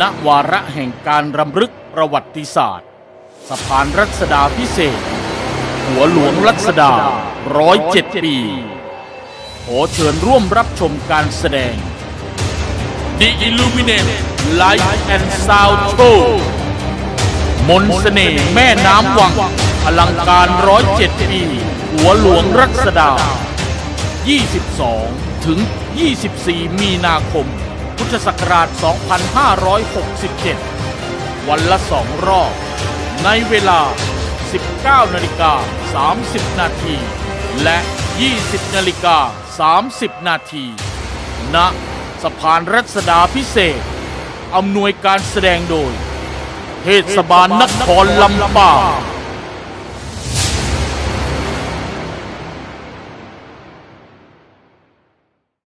ณวาระแห่งการรำลึกประวัติศาสตร์ สะพานรัชดาพิเศษ หัวหลวงรัชดาร้อยเจ็ดปีขอเชิญร่วมรับชมการแสดง The Illuminate Light and Sound Show มนต์เสน่ห์แม่น้ำวัง อลังการร้อยเจ็ดปี หัวหลวงรัชดา 22 ถึง 24 มีนาคม พุทธศักราช 2567 วันละสองรอบ ในเวลา 19 นาฬิกา 30 นาที และ 20 นาฬิกา 30 นาที ณ สะพานรัชดาพิเศษ อำนวยการแสดงโดย เทศบาลนครลำปาง